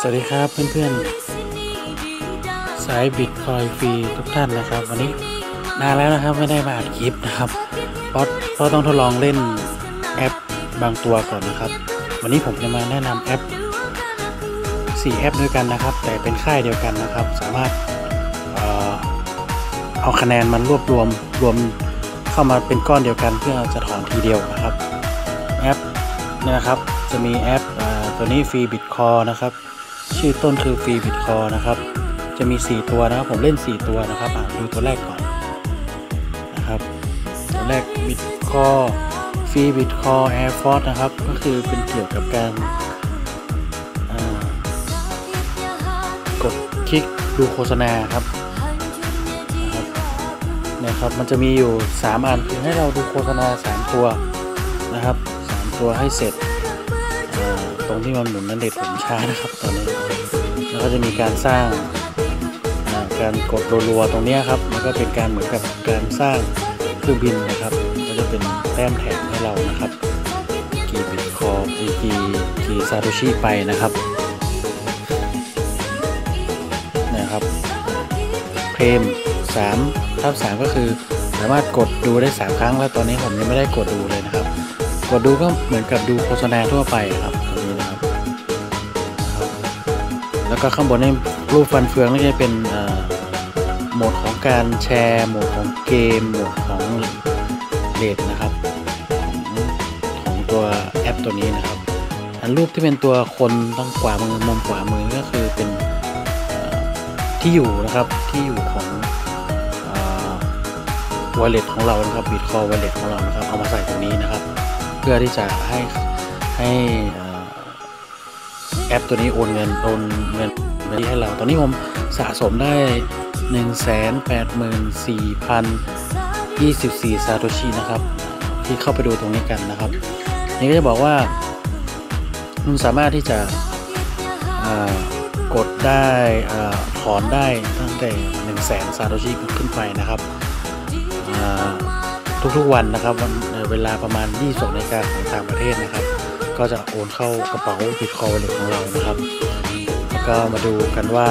สวัสดีครับเพื่อนๆ สายบิตคอยฟรีทุกท่านนะครับ วันนี้นานแล้วนะครับไม่ได้มาอัดคลิปนะครับเพราะเพราะต้องทดลองเล่นแอปบางตัวก่อนนะครับ วันนี้ผมจะมาแนะนำแอป 4 แอปด้วยกันนะครับ แต่เป็นค่ายเดียวกันนะครับ สามารถเอาคะแนนมันรวบรวมรวมเข้ามาเป็นก้อนเดียวกัน เพื่อจะถอนทีเดียวนะครับแอปเนี่ยนะครับจะมีแอปอ ตัวนี้ฟรีบิตคอนะครับ ชื่อต้นคือฟรีบิตคอนะครับ จะมี 4 ตัวนะครับ ผมเล่น 4 ตัวนะครับอะดูตัวแรกก่อนนะครับ ตัวแรกบิตคอฟรีบิตคอแอร์ฟอร์นะครับ ก็คือเป็นเกี่ยวกับการอ่ากดคลิกดูโฆษณาครับนะครับมันจะมีอยู่ 3 อันคือให้เราดูโฆษณา 3 ตัวนะครับ 3 ตัวให้เสร็จ ตรงที่มันหมุนนั้นเด็ดผมช้านะครับตอนนี้แล้วก็จะมีการสร้างการกดรัวๆตรงนี้ครับแล้วก็เป็นการเหมือนกับการสร้างเครื่องบินนะครับก็จะเป็นแต้มแถมให้เรานะครับกี่บิตคอมีกี่กี่ซาโตชิไปนะครับนะครับเพลม3ทับ3ก็คือสามารถกดดูได้ 3 ครั้งแล้วตอนนี้ผมยังไม่ได้กดดูเลยนะครับ กดดูก็เหมือนกับดูโฆษณาทั่วไปครับ แล้วก็ข้างบนนี่รูปฟันเฟืองนี่จะเป็นโหมดของการแชร์โหมดของเกมโหมดของเลดนะครับของตัวแอปตัวนี้นะครับ อันรูปที่เป็นตัวคนต้องขวามือมุมขวามือก็คือเป็นที่อยู่นะครับที่อยู่ของวอลเล็ตของเรานะครับบิตคอ w a l เล็ตของเรานะครับเอามาใส่ตรงนี้นะครับ เพื่อที่จะให้ให้ แอปตัวนี้โอนเงินโอนเงินเงินให้เรา ตอนนี้ผมสะสมได้ 1 8 4 0 24 ซาโตชินะครับ ที่เข้าไปดูตรงนี้กันนะครับ นี่ก็จะบอกว่า คุณสามารถที่จะกดได้ถอนได้ตั้งแต่ 1 0 0 0 0แสนซาโตชิขึ้นไปนะครับทุกๆวันนะครับเอ่อเวลาประมาณ 22นาฬิกาของต่างประเทศนะครับ ก็จะโอนเข้ากระเป๋าบิตคอยน์ของเรานะครับ แล้วก็มาดูกันว่า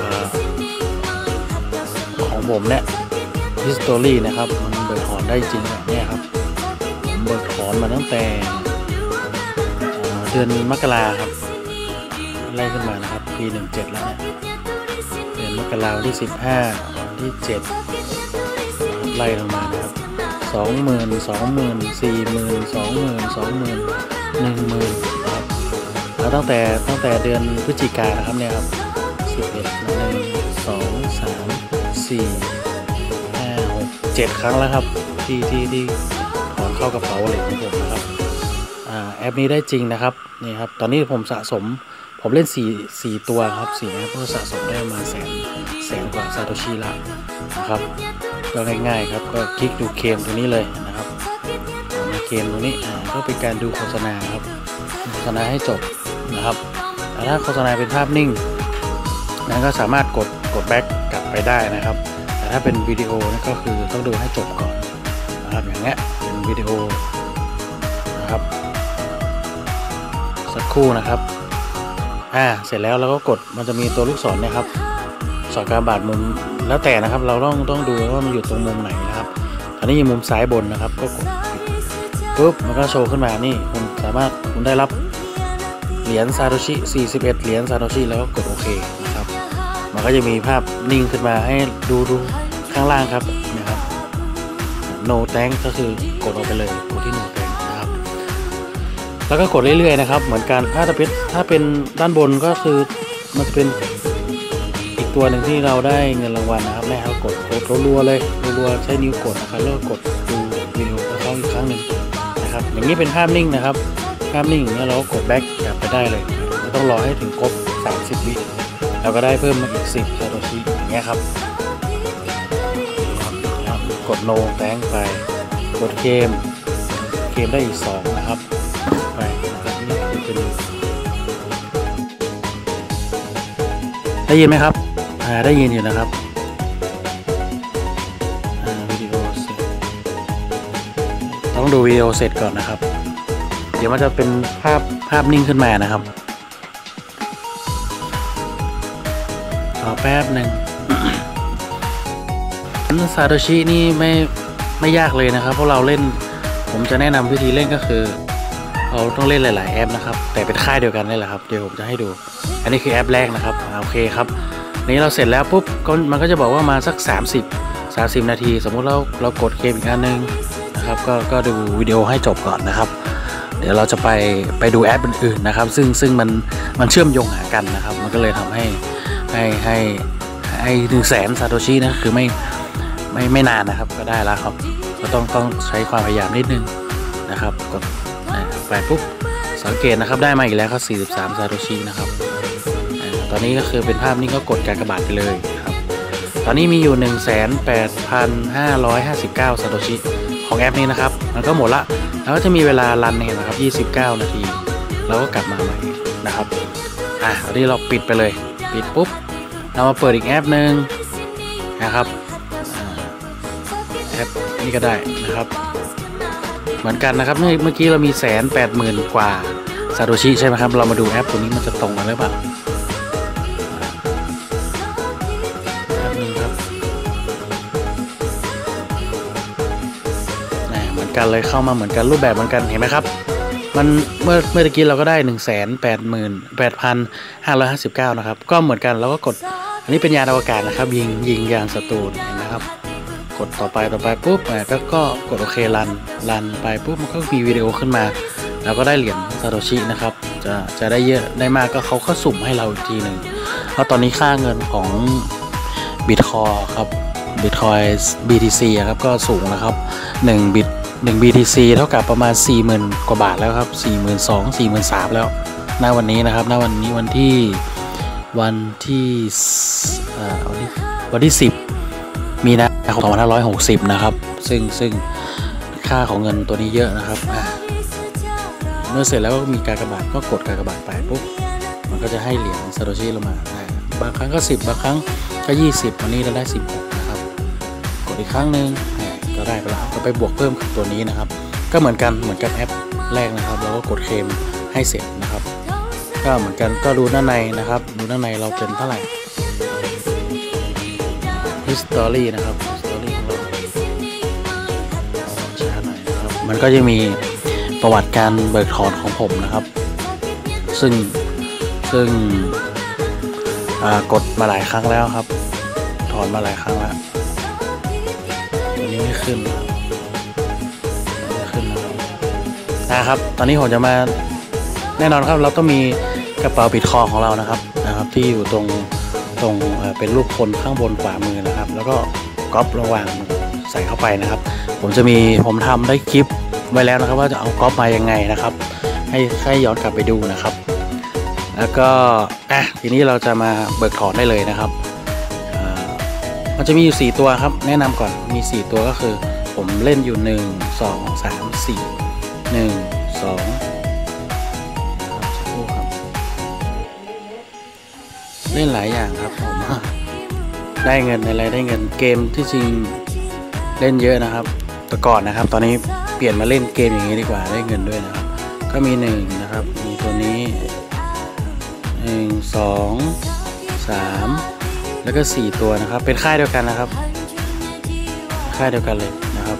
อของผมเนี่ย history นะครับ มันเบิกถอนได้จริงแบบเนี้ยครับผมเบิกถอนมาตั้งแต่เดือนมกราครับไล่ขึ้นมานะครับ ปี 17 แล้วเนี่ยเดือนมกราวันที่ 15วันที่ 7 ไล่ลงมานะครับสองหมื่นสอง หนึ่งหมื่นครับแล้วตั้งแต่ตั้งแต่เดือนพฤศจิกายนะครับเนี่ยครับสิบเอ็ดหนึ่งสองสามสี่ห้าหกเจ็ดครั้งแล้วครับที่ที่ที่ถอนเข้ากระเป๋าเหล็กของผมนะครับอ่าแอปนี้ได้จริงนะครับนี่ครับตอนนี้ผมสะสมผมเล่นสี่สี่ตัวครับสี่แอปก็สะสมได้ประมาณแสนแสนกว่าซาโตชิละนะครับก็ง่ายๆครับก็คลิกดูเกมตรงนี้เลยนะครับ เกมตรงนี้ก็เป็นการดูโฆษณาครับโฆษณาให้จบนะครับแต่ถ้าโฆษณาเป็นภาพนิ่งนั้นก็สามารถกดกดแบ็กกลับไปได้นะครับ แต่ถ้าเป็นวิดีโอนี่ก็คือต้องดูให้จบก่อนนะครับอย่างเงี้ยเป็นวิดีโอนะครับสักครู่นะครับอ่าเสร็จแล้วเราก็กดมันจะมีตัวลูกศรเนะครับสอดการบาดมุมแล้วแต่นะครับ เราต้องต้องดูว่ามันอยู่ตรงมุมไหนนะครับอันนี้อยู่มุมซ้ายบนนะครับก็กด ปุ๊บมันก็โชว์ขึ้นมานี่คุณสามารถคุณได้รับเหรียญซาโตชิ 41 เหรียญซาโตชิแล้วก็กดโอเคนะครับ มันก็จะมีภาพนิ่งขึ้นมาให้ดูดูข้างล่างครับนะครับ no thank ก็คือกดออกไปเลยกดที่ no thank นะครับ แล้วก็กดเรื่อยๆนะครับ เหมือนกันถ้าจะเป็นถ้าเป็นด้านบนก็คือมันจะเป็นอีกตัวหนึ่งที่เราได้เงินรางวัลนะครับแม่เขากดกดรัวๆเลยรัวๆใช้นิ้วกดนะครับแล้วก็กดดูวิดีโอของเขาอีกครั้งหนึ่ง อย่างนี้เป็นภาพนิ่งนะครับ ภาพนิ่งอย่างนี้ยเราก็กดแบ็กกลับไปได้เลยไม่ต้องรอให้ถึงครบ 30 วิเราก็ได้เพิ่มมาอีก 10ซาโตชิอย่างเงี้ยครับ กดโนแตงไป กดเกม เกมได้อีก 2 นะครับ ไปนะครับนี่คือเป็นได้ยินไหมครับได้ยินอยู่นะครับ ต้องดูวิดีโอเสร็จก่อนนะครับ เดี๋ยวมันจะเป็นภาพภาพนิ่งขึ้นมานะครับรอแป๊บหนึ่งซาโตชินี่ไม่ไม่ยากเลยนะครับ เพราะเราเล่นผมจะแนะนำวิธีเล่นก็คือ เราต้องเล่นหลาย ๆ แอปนะครับ แต่เป็นค่ายเดียวกันนี่แหละครับ เดี๋ยวผมจะให้ดู อันนี้คือแอปแรกนะครับโอเคครับนี้เราเสร็จแล้วปุ๊บมันก็จะบอกว่ามาสัก 30 30 นาที สมมุติเราเรากดเกมอีกอันนึง นะครับก็ก็ดูวิดีโอให้จบก่อนนะครับ เดี๋ยวเราจะไปไปดูแอปอื่นๆนะครับ ซึ่งซึ่งมันมันเชื่อมโยงหากันนะครับ มันก็เลยทำให้ให้ให้ให้หนึ่งแสนซาโตชินะคือไม่ไม่ไม่นานนะครับก็ได้แล้วครับ ก็ต้องต้องใช้ความพยายามนิดนึงนะครับกดอ่าไปปุ๊บสังเกตนะครับได้มาอีกแล้วครับ43ซาโตชินะครับตอนนี้ก็คือเป็นภาพนี้ก็กดการกระบาดไปเลยครับ ตอนนี้มีอยู่ 1,8559ซาโตชิ ของแอปนี้นะครับ มันก็หมดละ แล้วก็จะมีเวลารันเนี่ยนะครับ 29 นาที แล้วก็กลับมาใหม่นะครับ อะตอนนี้เราปิดไปเลย ปิดปุ๊บ เรามาเปิดอีกแอปหนึ่งนะครับ แอปนี้ก็ได้นะครับ เหมือนกันนะครับ เมื่อเมื่อกี้เรามีแสนแปดหมื่นกว่าซาโตชิใช่ไหมครับ เรามาดูแอปตัวนี้มันจะตรงกันหรือเปล่าแป๊บนึงครับ กันเลยเข้ามาเหมือนกันรูปแบบเหมือนกันเห็นไหมครับ มันเมื่อเมื่อกี้เราก็ได้หนึ่งแสนแปดหมื่นแปดพันห้าร้อยห้าสิบเก้านะครับ ก็เหมือนกันเราก็กด อันนี้เป็นยานอวกาศนะครับ ยิงยิงยานศัตรูเห็นไหมครับ กดต่อไปต่อไปปุ๊บอ่าก็ก็กดโอเครันรันไปปุ๊บมันก็มีวิดีโอขึ้นมาแล้วก็ได้เหรียญซาโตชินะครับ จะจะได้เยอะได้มากก็เขาก็สุ่มให้เราอีกทีหนึ่งเพราะตอนนี้ค่าเงินของบิตคอยครับบิตคอย BTC ครับก็สูงนะครับ 1 บิต 1 BTC เท่ากับประมาณ 40,000 กว่าบาทแล้วครับ 42,000 43,000 แล้วณวันนี้นะครับณวันนี้วันที่วันที่อ่าวันที่วันที่ 10 มีนาคม2560 นะครับ ซึ่งซึ่งค่าของเงินตัวนี้เยอะนะครับ เมื่อเสร็จแล้วก็มีการกระบาดก็กดการกระบาดไปปุ๊บมันก็จะให้เหรียญซาโตชิลงมาอ่าบางครั้งก็ 10 บางครั้งก็ 20 วันนี้เราได้ 16 นะครับ กดอีกครั้งหนึ่ง อ่าก็ได้ไปแล้วก็ไปบวกเพิ่มกับตัวนี้นะครับ ก็เหมือนกันเหมือนกับแอปแรกนะครับ เราก็กดเคลมให้เสร็จนะครับ ก็เหมือนกันก็ดูด้านในนะครับ ดูด้านในเราเป็นเท่าไหร่ history นะครับ history ของเราช้าหน่อยนะครับมันก็จะมีประวัติการเบิกถอนของผมนะครับ ซึ่งซึ่งกดมาหลายครั้งแล้วครับ ถอนมาหลายครั้งแล้ว ไม่ขึ้นไม่ขึ้นนะครับนะครับ ตอนนี้ผมจะมาแน่นอนครับเราต้องมีกระเป๋าปิดคอของเรานะครับนะครับ ที่อยู่ตรงตรงเป็นรูปคนข้างบนขวามือนะครับ แล้วก็ก๊อประหว่างใส่เข้าไปนะครับ ผมจะมีผมทำได้คลิปไว้แล้วนะครับ ว่าจะเอาก๊อปมายังไงนะครับ ให้ให้ย้อนกลับไปดูนะครับ แล้วก็อะทีนี้เราจะมาเบิกถอนได้เลยนะครับ มันจะมีอยู่ 4 ตัวครับ แนะนำก่อนมี 4 ตัวก็คือ ผมเล่นอยู่ 1 2 3 4 1 2ครับสักครู่ครับ เล่นหลายอย่างครับผมได้เงินอะไรได้เงินเกมที่จริงเล่นเยอะนะครับ แต่ก่อนนะครับ ตอนนี้เปลี่ยนมาเล่นเกมอย่างนี้ดีกว่าได้เงินด้วยนะครับ ก็มีหนึ่งนะครับ มีตัวนี้หนึ่งสองสาม แล้วก็สี่ตัวนะครับ เป็นค่ายเดียวกันนะครับ ค่ายเดียวกันเลยนะครับ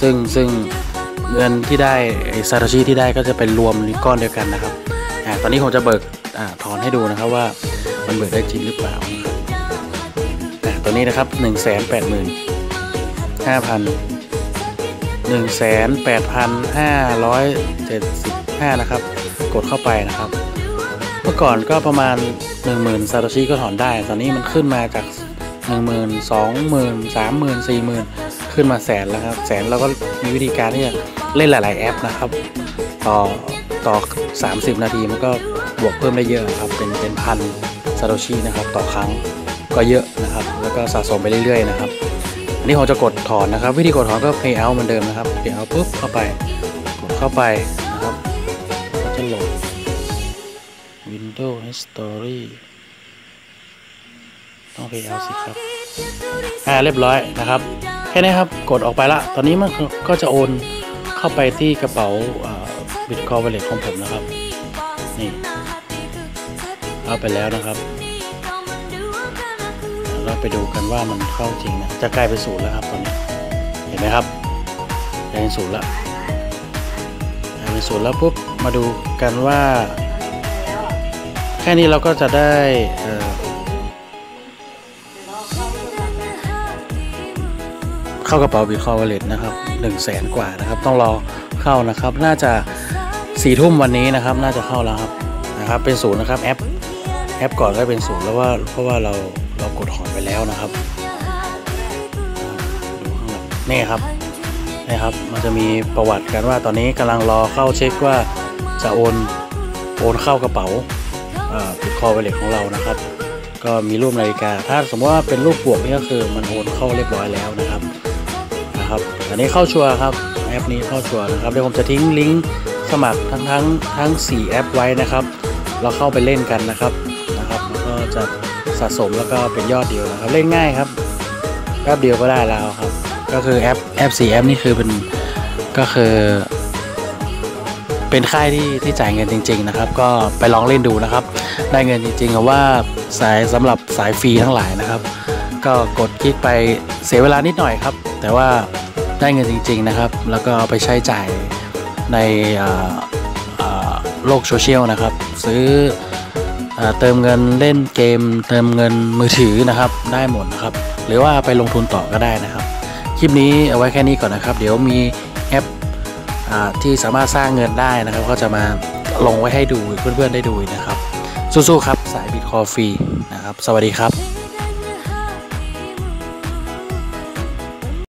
ซึ่งซึ่งเงินที่ได้ซาโตชิที่ได้ก็จะเป็นรวมก้อนเดียวกันนะครับอ่าตอนนี้ผมจะเบิกอ่าถอนให้ดูนะครับว่ามันเบิกได้จริงหรือเปล่านะครับอ่าตัวนี้นะครับหนึ่งแสนแปดหมื่นห้าพันหนึ่งแสนแปดพันห้าร้อยเจ็ดสิบห้านะครับ กดเข้าไปนะครับ เมื่อก่อนก็ประมาณ 1 0,000ซาโตชิก็ถอนได้ ตอนนี้มันขึ้นมาจาก 1 0,000 20,000 30,000 40,000 ขึ้นมาแสนแล้วครับ แสนเราก็มีวิธีการที่จะเล่นหลาย ๆ แอปนะครับ ต่อต่อ 30 นาทีมันก็บวกเพิ่มได้เยอะครับ เป็นเป็นพันซาโตชินะครับต่อครั้งก็เยอะนะครับ แล้วก็สะสมไปเรื่อย ๆ นะครับอันนี้ผมจะกดถอนนะครับ วิธีกดถอนก็ pay out เหมือนเดิมนะครับ pay out ปุ๊บเข้าไปกดเข้าไปนะครับก็จะโหลด Windows History ต้อง pay out สิครับอ่าเรียบร้อยนะครับ แค่นี้ครับกดออกไปละ ตอนนี้มันก็จะโอนเข้าไปที่กระเป๋าบิตคอย w a l l e t ของผมนะครับ นี่ เอาไปแล้วนะครับ เราไปดูกันว่ามันเข้าจริงนะ จะกลายเป็นศูนย์แล้วครับตอนนี้ เห็นไหมครับกลายเป็นศูนย์แล้วกลายเป็นศูนย์แล้วปุ๊บ มาดูกันว่า แค่นี้เราก็จะได้เข้ากระเป๋าบิตคอ y วอลเล็ตนะครับ1นึ่งแสนกว่านะครับ ต้องรอเข้านะครับ น่าจะสี่ทุ่มวันนี้นะครับ น่าจะเข้าแล้วครับนะครับ เป็นศูนย์นะครับแอปแอปก่อนก็เป็นศูนย์แล้วว่าเพราะว่าเราเรากดถอนไปแล้วนะครับนี่ครับนี่ครับ มันจะมีประวัติกันว่าตอนนี้กำลังรอเข้าเช็คว่าจะโอนโอนเข้ากระเป๋า บิตคอ y วเล็ตของเรานะครับ ก็มีรูปนาฬิกา ถ้าสมมติว่าเป็นรูปบวกนี่ก็คือมันโอนเข้าเรียบร้อยแล้วนะครับนะครับ อันนี้เข้าชัวร์ครับแอปนี้เข้าชัวร์นะครับเดี๋ยวผมจะทิ้งลิงก์สมัครทั้งทั้งทั้ง 4 แอปไว้นะครับ เราเข้าไปเล่นกันนะครับนะครับแล้วก็จะสะสมแล้วก็เป็นยอดเดียวนะครับเล่นง่ายครับแป๊บเดียวก็ได้แล้วครับ ก็คือแอปแอป4แอปนี่คือเป็นก็คือ เป็นค่ายที่ที่จ่ายเงินจริง ๆ นะครับ ก็ไปลองเล่นดูนะครับ ได้เงินจริงๆกับว่าสายสำหรับสายฟรีทั้งหลายนะครับ ก็กดคลิกไปเสียเวลานิดหน่อยครับ แต่ว่าได้เงินจริง ๆนะครับ แล้วก็ไปใช้จ่ายในโลกโซเชียลนะครับ ซื้อเอ่อเติมเงินเล่นเกม เติมเงินมือถือนะครับ ได้หมดนะครับ หรือว่าไปลงทุนต่อก็ได้นะครับ คลิปนี้เอาไว้แค่นี้ก่อนนะครับ เดี๋ยวมีแอปอที่สามารถสร้างเงินได้นะครับ ก็จะมาลงไว้ให้ดูเพื่อนๆได้ดูนะครับ สู้ๆครับ สายบิตคอฟรีนะครับ สวัสดีครับ